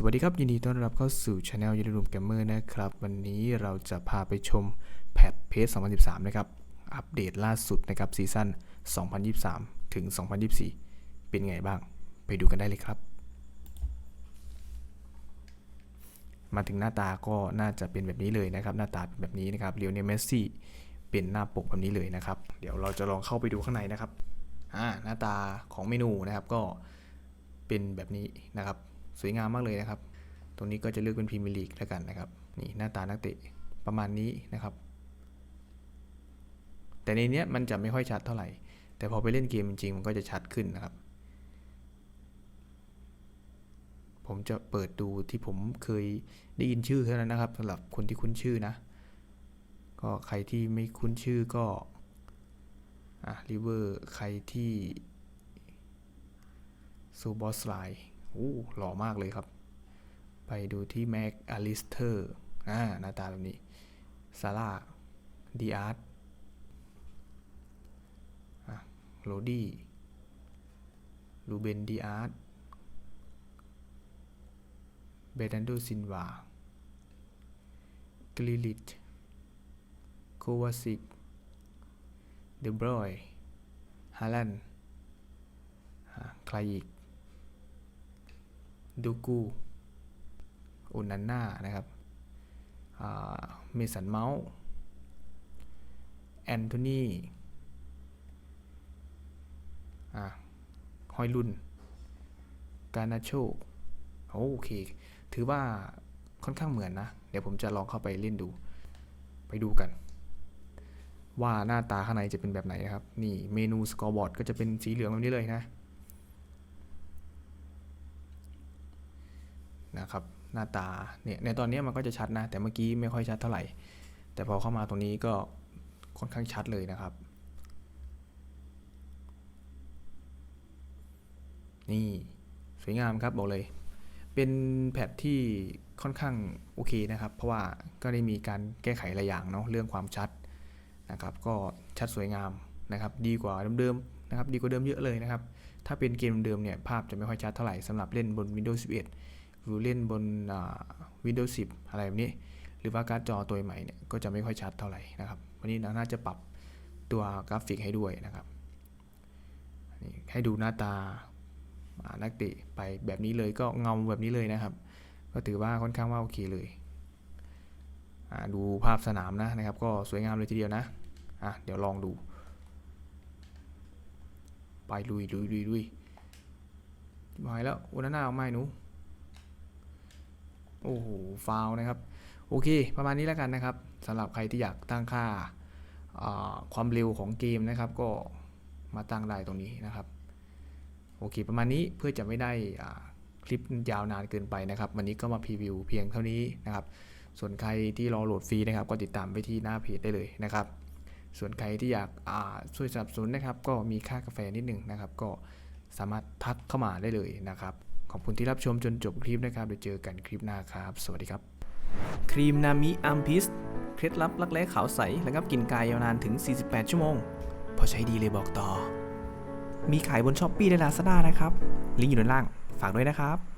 สวัสดีครับ ยินดีต้อนรับเข้าสู่ช anel ยูนิรูมเกมเมอร์นะครับ วันนี้เราจะพาไปชมแพทเพจ2013 นะครับ อัปเดตล่าสุดนะครับซีซั่น 2023 ถึง 2024 เป็นไงบ้าง ไปดูกันได้เลยครับ มาถึงหน้าตาก็น่าจะเป็นแบบนี้เลยนะครับ หน้าตาเป็นแบบนี้นะครับเลียวเนเมสซี่เป็นหน้าปกแบบนี้เลยนะครับ เดี๋ยวเราจะลองเข้าไปดูข้างในนะครับอ่าหน้าตาของเมนูนะครับก็เป็นแบบนี้นะครับ สวยงามมากเลยนะครับ ตรงนี้ก็จะเลือกเป็นพรีเมียร์ลีกแล้วกันนะครับนี่หน้าตานักเตะประมาณนี้นะครับ แต่ในเนี้ยมันจะไม่ค่อยชัดเท่าไหร่ แต่พอไปเล่นเกมจริงๆมันก็จะชัดขึ้นนะครับ ผมจะเปิดดูที่ผมเคยได้ยินชื่อเท่านั้นนะครับสำหรับคนที่คุ้นชื่อนะ ก็ใครที่ไม่คุ้นชื่อก็อะริเวอร์ใครที่ซูบอสไล โอ้หล่อมากเลยครับ ไปดูที่แม็กอลิสเตอร์อ่าหน้าตาแบบนี้ซาร่าดีอาร์ตโรดี้ลูเบนดีอาร์ตเบดันโดซินวากลิลิตโควาซิกเดบรอยฮาลันใครอีก ดูกูอุนันน่านะครับเมสันเมาส์แอนโทนีฮอยลุน การนาโชโอเค ถือว่าค่อนข้างเหมือนนะ เดี๋ยวผมจะลองเข้าไปเล่นดู ไปดูกัน ว่าหน้าตาข้างในจะเป็นแบบไหนนะครับ นี่เมนูสกอร์บอร์ดก็จะเป็นสีเหลืองแบบนี้เลยนะ นะครับหน้าตาเนี่ยในตอนนี้มันก็จะชัดนะ แต่เมื่อกี้ไม่ค่อยชัดเท่าไหร่ แต่พอเข้ามาตรงนี้ก็ค่อนข้างชัดเลยนะครับ นี่สวยงามครับบอกเลย เป็นแพทที่ค่อนข้างโอเคนะครับ เพราะว่าก็ได้มีการแก้ไขหลายอย่างเนาะเรื่องความชัดนะครับ ก็ชัดสวยงามนะครับ ดีกว่าเดิมๆนะครับ ดีกว่าเดิมเยอะเลยนะครับ ถ้าเป็นเกมเดิมเนี่ยภาพจะไม่ค่อยชัดเท่าไหร่สำหรับเล่นบน Windows 11 เล่นบน Windows 10 อะไรแบบนี้ หรือว่าการ์ดจอตัวใหม่เนี่ยก็จะไม่ค่อยชัดเท่าไหร่นะครับวันนี้น่าจะปรับตัวกราฟิกให้ด้วยนะครับนี่ให้ดูหน้าตานักเตะไปแบบนี้เลยก็เงาแบบนี้เลยนะครับ ก็ถือว่าค่อนข้างว่าโอเคเลยดูภาพสนามนะนะครับ ก็สวยงามเลยทีเดียวนะอะเดี๋ยวลองดู ไปลุยลุยลุยลุยมาแล้ววันหน้าออกมาหนู โอ้โหฟาวนะครับ โอเค ประมาณนี้แล้วกันนะครับสำหรับใครที่อยากตั้งค่าความเร็วของเกมนะครับ ก็มาตั้งได้ตรงนี้นะครับ โอเค ประมาณนี้เพื่อจะไม่ได้คลิปยาวนานเกินไปนะครับ วันนี้ก็มาพรีวิวเพียงเท่านี้นะครับ ส่วนใครที่รอโหลดฟรีนะครับ ก็ติดตามไปที่หน้าเพจได้เลยนะครับ ส่วนใครที่อยากช่วยสนับสนุนนะครับ ก็มีค่ากาแฟนิดหนึ่งนะครับ ก็สามารถทักเข้ามาได้เลยนะครับ ขอบคุณที่รับชมจนจบคลิปนะครับเดี๋ยวเจอกันคลิปหน้าครับ สวัสดีครับ ครีมนามิอัมพิสเคล็ดลับรักแร้ขาวใสระงับกลิ่นกายยาวนานถึง 48 ชั่วโมง พอใช้ดีเลยบอกต่อ มีขายบนช้อปปี้และลาซาด้านะครับ ลิงก์อยู่ด้านล่าง ฝากด้วยนะครับ